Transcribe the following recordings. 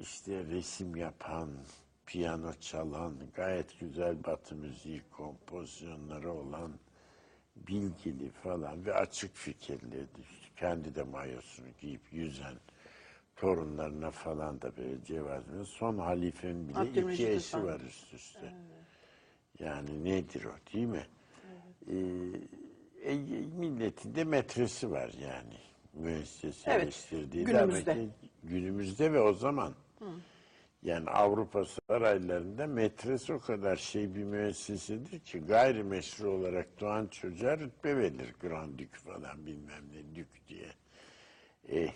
işte resim yapan, piyano çalan, gayet güzel batı müziği kompozisyonları olan bilgili falan ve açık fikirli, kendi de mayosunu giyip yüzen torunlarına falan da böyle cevaz veriyor. Son halifenin bile Abdülmecit iki eşi var üst üste. Yani nedir o değil mi? Ee, e, milletin de metresi var yani. Müessese Evet, eleştirdiği. günümüzde. Demek ki günümüzde ve o zaman. Yani Avrupa saraylarında metres o kadar şey bir müessesedir ki gayrimeşru olarak doğan çocuğa rütbe verilir. Grand Dük falan bilmem ne Dük diye. E,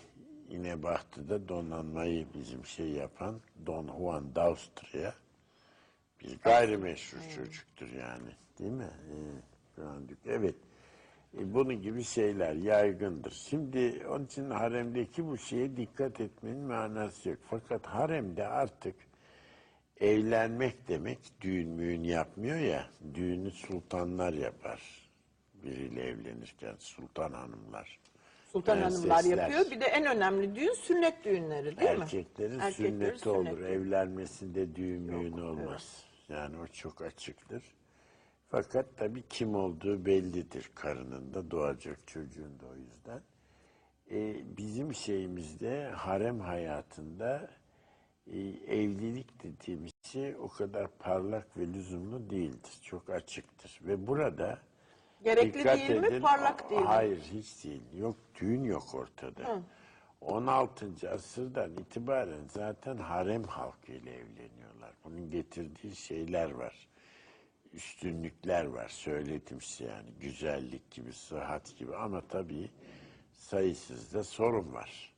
yine Bahtı'da donanmayı bizim şey yapan Don Juan d'Austria bir gayrimeşru çocuktur yani. Değil mi? E, Grand Dük. Evet. E, bunun gibi şeyler yaygındır. Şimdi onun için haremdeki bu şeye dikkat etmenin manası yok. Fakat haremde artık evlenmek demek düğün müğün yapmıyor ya. Düğünü sultanlar yapar. Biriyle evlenirken sultan hanımlar. Sultan hanımlar prensesler. yapıyor. Bir de en önemli düğün sünnet düğünleri değil mi? Erkeklerin Erkeklerin sünneti sünnet olur. Evlenmesinde düğün müğün olmaz. Yani o çok açıktır. Fakat tabii kim olduğu bellidir karının da doğacak çocuğun da o yüzden. Ee, bizim şeyimizde harem hayatında e, evlilik dediğimiz şey o kadar parlak ve lüzumlu değildir. Çok açıktır. Ve burada Gerekli Dikkat değil mi, edin. parlak değil mi? Hayır hiç değil. Yok düğün yok ortada. 16. asırdan itibaren zaten harem halkıyla evleniyorlar. Bunun getirdiği şeyler var. Üstünlükler var. Söyledim size yani. Güzellik gibi, sıhhat gibi ama tabii sayısız da sorun var.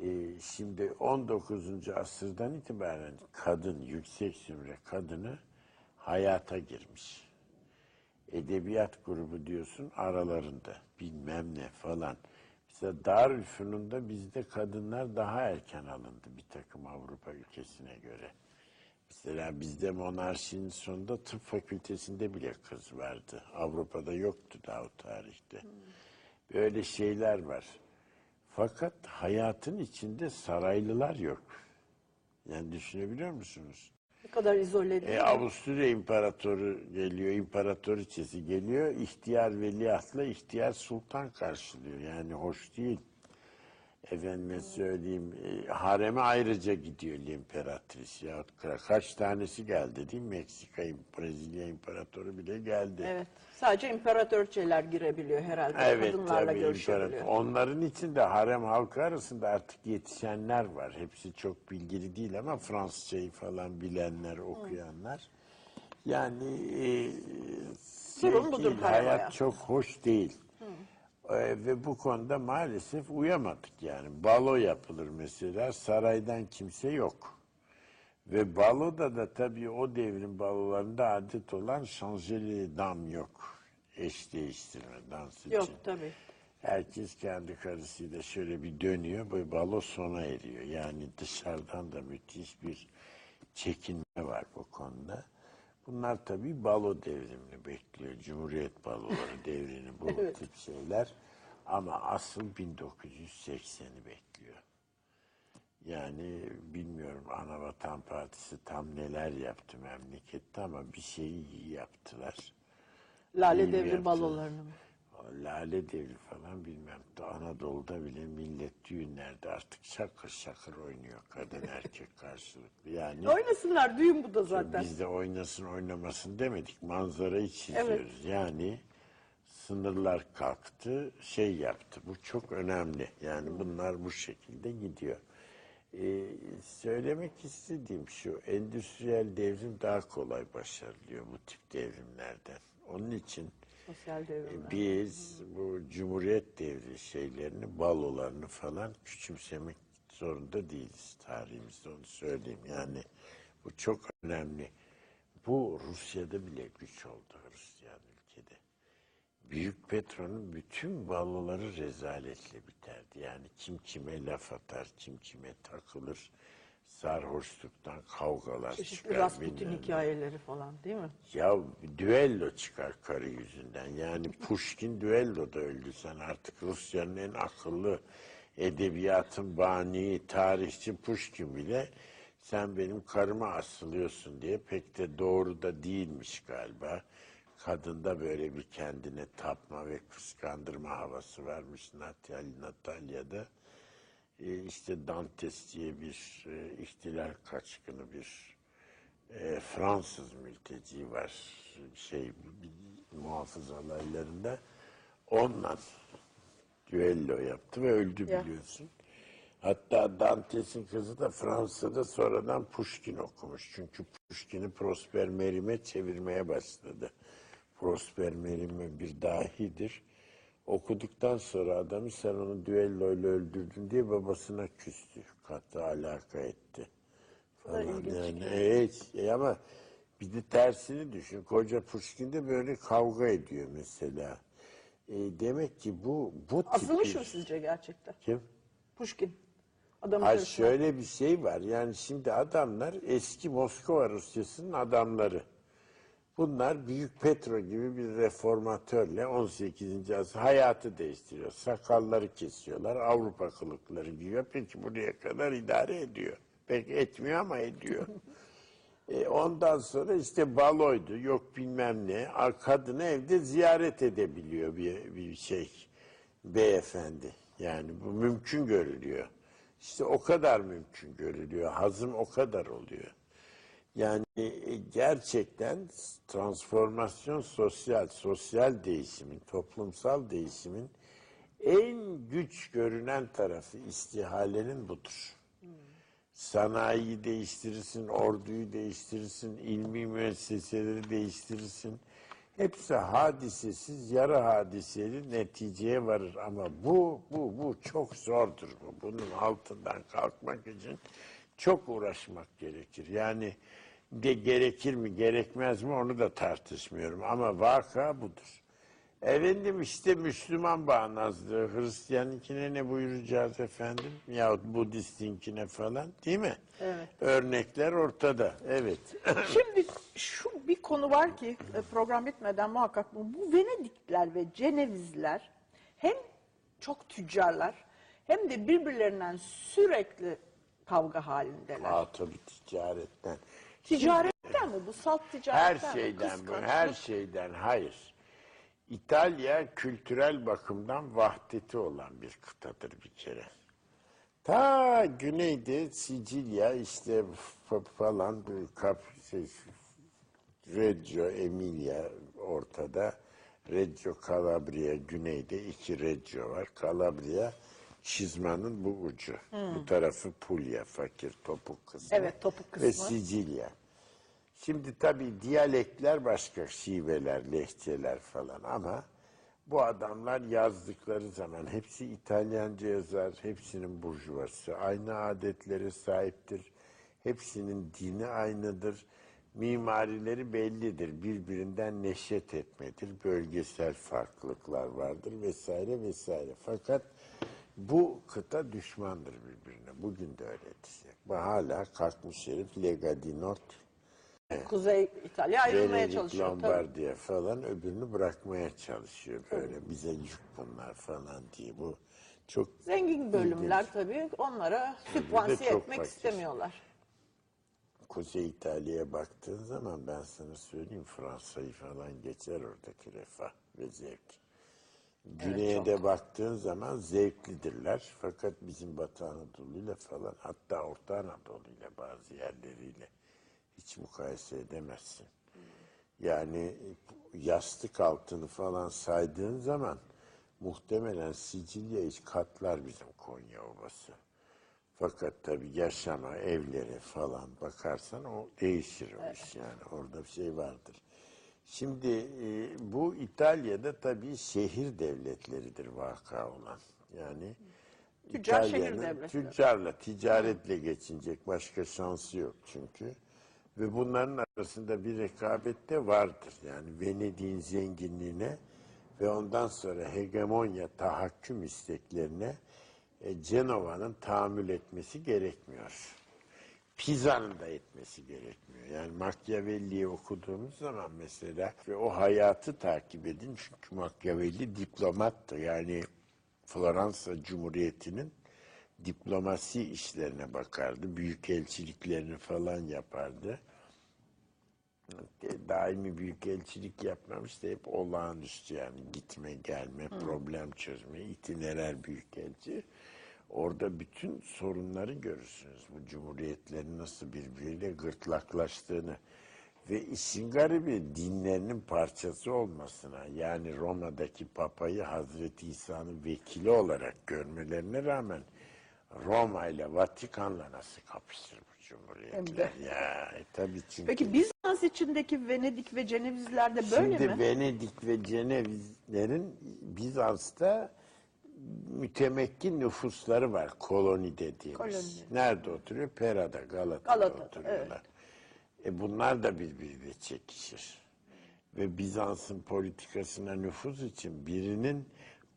Ee, şimdi 19. asırdan itibaren kadın, yüksek zümre kadını hayata girmiş edebiyat grubu diyorsun aralarında bilmem ne falan. Mesela Darülfünun'da bizde kadınlar daha erken alındı bir takım Avrupa ülkesine göre. Mesela bizde monarşinin sonunda tıp fakültesinde bile kız vardı. Avrupa'da yoktu daha o tarihte. Böyle şeyler var. Fakat hayatın içinde saraylılar yok. Yani düşünebiliyor musunuz? Ne kadar izole değil E? Avusturya İmparatoru geliyor, imparatoriçesi geliyor. İhtiyar veliahtla ihtiyar sultan karşılıyor. Yani hoş değil. Efendime söyleyeyim, e, hareme ayrıca gidiyor imparatriz kral. Kaç tanesi geldi değil mi? Meksika, Brezilya imparatoru bile geldi. Evet. Sadece imparatorçeler girebiliyor herhalde. Evet Kadınlarla tabii görüşebiliyor. imparator. Onların içinde harem halkı arasında artık yetişenler var. Hepsi çok bilgili değil ama Fransızcayı falan bilenler, okuyanlar. Yani e, Durum budur değil, hayat çok hoş değil. E, ve bu konuda maalesef uyamadık yani. Balo yapılır mesela, saraydan kimse yok. Ve baloda da tabii o devrin balolarında adet olan şanjeli dam yok. Eş değiştirme dans için. Yok tabii. Herkes kendi karısıyla şöyle bir dönüyor, böyle balo sona eriyor. Yani dışarıdan da müthiş bir çekinme var bu konuda. Bunlar tabii balo devrimini bekliyor. Cumhuriyet baloları devrini bu tip şeyler. Ama asıl 1980'i bekliyor. Yani bilmiyorum Anavatan Partisi tam neler yaptı memlekette ama bir şeyi iyi yaptılar. Lale İyi mi devri yaptı? balolarını mı? O Lale devri falan bilmem. Anadolu'da bile millet düğünlerde artık şakır şakır oynuyor kadın erkek karşılıklı. Yani Oynasınlar düğün bu da zaten. biz de oynasın oynamasın demedik. Manzarayı çiziyoruz. Evet. Yani sınırlar kalktı, şey yaptı. Bu çok önemli. Yani bunlar bu şekilde gidiyor. Ee, söylemek istediğim şu, endüstriyel devrim daha kolay başarılıyor bu tip devrimlerden. Onun için Sosyal devrimler. biz bu Cumhuriyet devri şeylerini, balolarını falan küçümsemek zorunda değiliz tarihimizde onu söyleyeyim. Yani bu çok önemli. Bu Rusya'da bile güç oldu Hristiyan ülkede. Büyük Petro'nun bütün baloları rezaletle biterdi. Yani kim kime laf atar, kim kime takılır. Sarhoşluktan kavgalar Çeşitli çıkar. Rasputin hikayeleri falan değil mi? Ya düello çıkar karı yüzünden. Yani Pushkin düelloda öldü sen artık Rusya'nın en akıllı, edebiyatın bani, tarihçi Pushkin bile sen benim karıma asılıyorsun diye pek de doğru da değilmiş galiba. Kadında böyle bir kendine tapma ve kıskandırma havası varmış Natal, Natalya'da. E, işte Dantes diye bir e, ihtilal kaçkını bir e, Fransız mülteci var şey bir muhafız alaylarında onunla düello yaptı ve öldü Ya. biliyorsun. Hatta Dantes'in kızı da Fransa'da sonradan Pushkin okumuş. Çünkü Pushkin'i Prosper Merim'e çevirmeye başladı. Prosper Merim bir dahidir. Okuduktan sonra adamı sen onu düelloyla öldürdün diye babasına küstü. Katı alaka etti. Falan. Yani, evet, e ama bir de tersini düşün. Koca Pushkin de böyle kavga ediyor mesela. E, demek ki bu bu tip Asılmış mı sizce gerçekten? Kim? Pushkin. Adamın Ay karısına. şöyle bir şey var. Yani şimdi adamlar eski Moskova Rusyası'nın adamları. Bunlar Büyük Petro gibi bir reformatörle 18. asır hayatı değiştiriyor. Sakalları kesiyorlar, Avrupa kılıkları giyiyor. Peki buraya kadar idare ediyor. Pek etmiyor ama ediyor. E, ondan sonra işte baloydu, yok bilmem ne. Kadını evde ziyaret edebiliyor bir, bir şey beyefendi. Yani bu mümkün görülüyor. İşte o kadar mümkün görülüyor. Hazım o kadar oluyor. Yani e, gerçekten transformasyon sosyal, sosyal değişimin, toplumsal değişimin en güç görünen tarafı istihalenin budur. Sanayiyi değiştirirsin, orduyu değiştirirsin, ilmi müesseseleri değiştirirsin. Hepsi hadisesiz, yarı hadiseli neticeye varır. Ama bu, bu, bu çok zordur. Bu. Bunun altından kalkmak için çok uğraşmak gerekir. Yani de gerekir mi, gerekmez mi onu da tartışmıyorum. Ama vaka budur. Efendim işte Müslüman bağnazlığı, Hristiyanınkine ne buyuracağız efendim? Yahut Budist'inkine falan değil mi? Evet. Örnekler ortada, evet. Şimdi şu bir konu var ki e, program bitmeden muhakkak bu, bu Venedikler ve Cenevizler hem çok tüccarlar hem de birbirlerinden sürekli kavga halindeler. Aa tabii ticaretten. Ticaretten mi bu? Salt Her ticaretten mi? şeyden bu, Kıskançlık. her şeyden hayır. İtalya kültürel bakımdan vahdeti olan bir kıtadır bir kere. Ta güneyde Sicilya işte f- falan kap, şey, Reggio Emilia ortada. Reggio Calabria güneyde iki Reggio var. Calabria çizmanın bu ucu. Bu tarafı Puglia fakir topuk kısmı. Evet, topuk Ve kısmı. Sicilya. Şimdi tabii diyalekler başka, şiveler, lehçeler falan ama bu adamlar yazdıkları zaman hepsi İtalyanca yazar, hepsinin burjuvası, aynı adetlere sahiptir, hepsinin dini aynıdır, mimarileri bellidir, birbirinden neşet etmedir, bölgesel farklılıklar vardır vesaire vesaire. Fakat bu kıta düşmandır birbirine. Bugün de öyledir. Bu hala kalkmış herif Lega Nord, Kuzey İtalya ayrılmaya çalışıyor. tabii. Lombardiya falan öbürünü bırakmaya çalışıyor böyle bize yük bunlar falan diye bu çok Zengin bölümler tabii onlara sübvansiye etmek fakir. istemiyorlar. Kuzey İtalya'ya baktığın zaman ben sana söyleyeyim Fransa'yı falan geçer oradaki refah ve zevk. Güney'e de baktığın zaman zevklidirler fakat bizim Batı Anadolu'yla falan hatta Orta Anadolu'yla bazı yerleriyle hiç mukayese edemezsin. Yani yastık altını falan saydığın zaman muhtemelen Sicilya hiç katlar bizim Konya Ovası. Fakat tabii yaşama, evlere falan bakarsan o değişir o iş yani. Orada bir şey vardır. Şimdi e, bu İtalya'da tabii şehir devletleridir vaka olan. Yani Tüccar şehir devletleri. Tüccarla, ticaretle geçinecek başka şansı yok çünkü. Ve bunların arasında bir rekabet de vardır. Yani Venedik'in zenginliğine ve ondan sonra hegemonya, tahakküm isteklerine e, Cenova'nın tahammül etmesi gerekmiyor. Pisa'nın da etmesi gerekmiyor. Yani Machiavelli'yi okuduğumuz zaman mesela ve o hayatı takip edin çünkü Machiavelli diplomattı. Yani Floransa Cumhuriyeti'nin diplomasi işlerine bakardı. Büyükelçiliklerini falan yapardı. Daimi büyükelçilik yapmamış da hep olağanüstü yani gitme gelme, problem çözme, itinerer büyükelçi. Orada bütün sorunları görürsünüz. Bu cumhuriyetlerin nasıl birbiriyle gırtlaklaştığını ve işin garibi dinlerinin parçası olmasına yani Roma'daki papayı Hazreti İsa'nın vekili olarak görmelerine rağmen Roma ile Vatikan'la nasıl kapışır bu cumhuriyetler? Ya e, tabii çünkü. Peki Bizans içindeki Venedik ve Cenevizler de böyle Şimdi mi? Venedik ve Cenevizlerin Bizans'ta mütemekkin nüfusları var. Koloni dediğimiz. Koloni. Nerede oturuyor? Pera'da, Galata'da, Galata'da, oturuyorlar. E bunlar da birbiriyle çekişir. Ve Bizans'ın politikasına nüfuz için birinin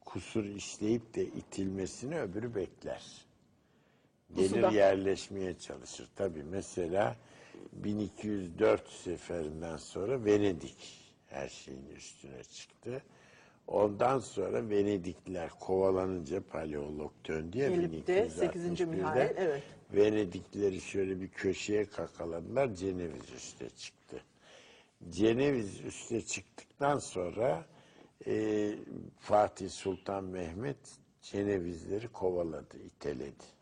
kusur işleyip de itilmesini öbürü bekler. Gelir yerleşmeye çalışır. Tabii mesela 1204 seferinden sonra Venedik her şeyin üstüne çıktı. Ondan sonra Venedikliler kovalanınca paleolog döndü ya Gelip de 8. 1261'de. Mihail, evet. Venediklileri şöyle bir köşeye kakaladılar. Ceneviz üste çıktı. Ceneviz üste çıktıktan sonra e, Fatih Sultan Mehmet Cenevizleri kovaladı, iteledi.